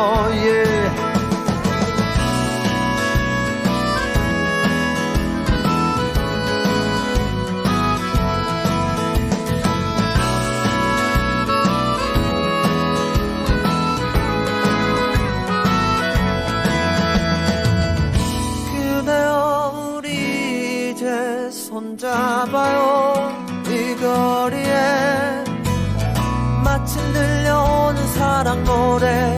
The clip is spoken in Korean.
oh yeah. 우리 이제 손잡아요 이 거리에 마침 들려오는 사랑 노래